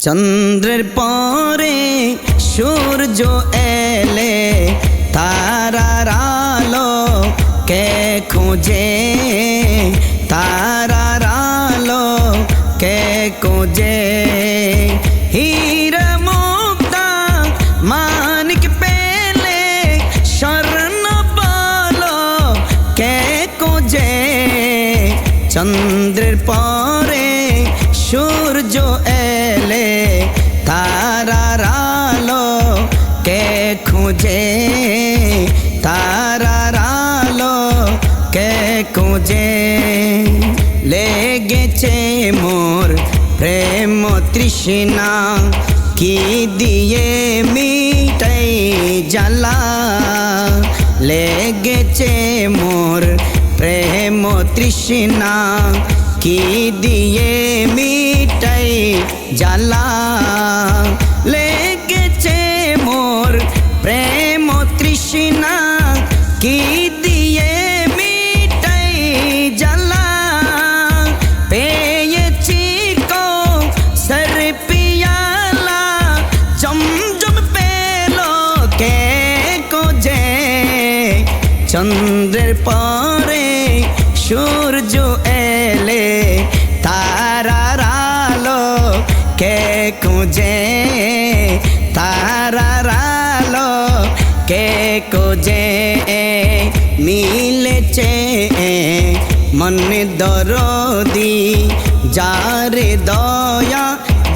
চন্দ্রের পরে সূর্য এলে তারার আলো কে খুঁজে? তারার আলো কে খুঁজে? চন্দ্রের পরে সূর্য এলে খুঁজে, তারার আলো কে খুঁজে? লেগেছে মোর প্রেম তৃষ্ণা, কি দিয়ে মিটাই জ্বালা? লেগেছে মোর প্রেম তৃষ্ণা, কি দিয়ে মিটাই জ্বালা? চন্দ্রের পরে সূর্য এলে, তারার আলো কে খুঁজে? তারার আলো কে খুঁজে? মিলেছে মনে দরদি, যারে দয়া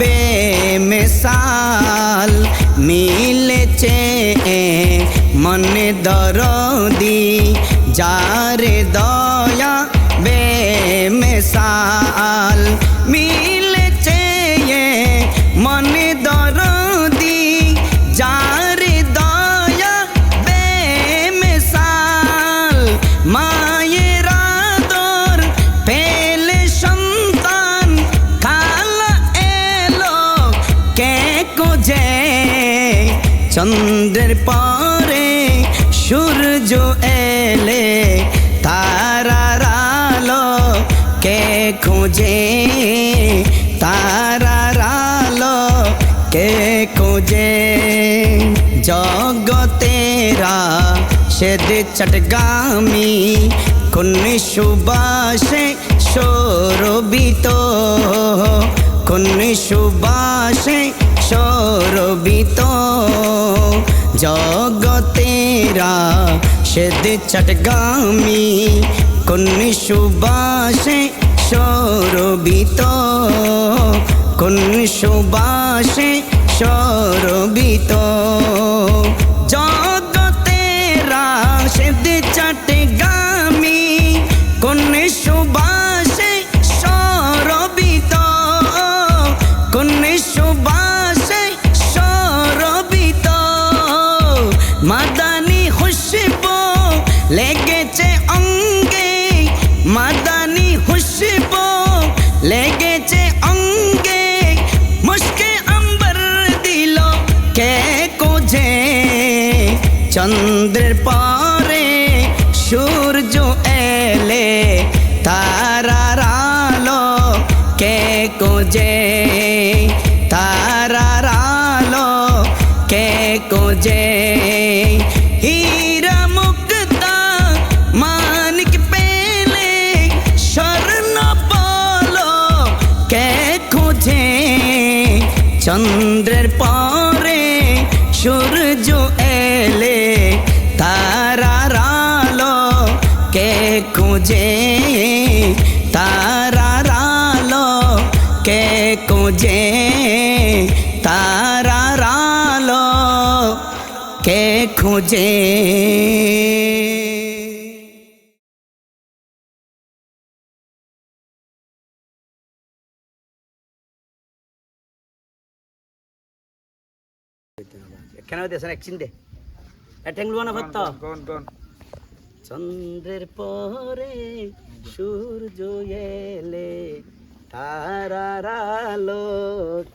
বেমিসাল মিলেছে মনে দরদি, যারে দয়া বেমিসাল মিলেছে মনে দরদি, যারে দয়া বেমিসাল মায়ের আদর পেলে সন্তান খালা এলো কে কোজে চন্দ্রের পরে সূর্য এলে তারার আলো কে খুঁজে? তারার আলো কে খুঁজে? জগতেরা সেদ চটগামি কোন সুবাসে সৌরবিত কোন সুবাসে সৌরবিত। জগতেরা সেদ চটগামী কোন সুবাসে সৌরবিত। কোন সুবাসে সৌরবিত। মাদানি খুশবু লেগেছে অঙ্গে মুস্কে অম্বর দিল কে কোজে চন্দ্রের পরে সূর্য এলে তারার আলো কে কোজে তারার আলো কে কোজে হীরা চন্দ্রের পরে সূর্য এলে, তারার আলো কে খুঁজে? তারার আলো কে খুঁজে? তারার আলো কে খুঁজে? কেন দেশেন এক চিনতে? ঠেঙ্গলু না ভত্ত? চন্দ্রের পরে সূর্য এলে তারার আলো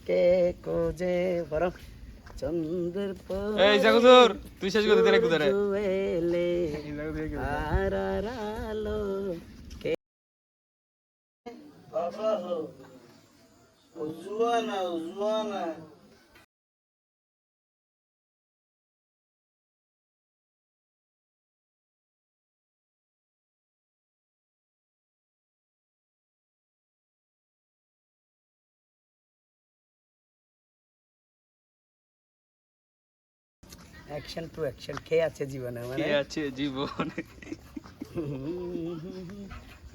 কে কোজে বরং চন্দ্রের পরে এই জাগুদুর, তুই শেষ করে দে রে এলে উজওয়ানা উজওয়ানা অ্যাকশন টু অ্যাকশন খেয়ে আছে জীবনে? মানে কে আছে জীবনে?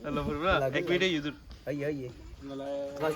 হ্যালো বড়রা এক মিনিট ইউজুর আই ওই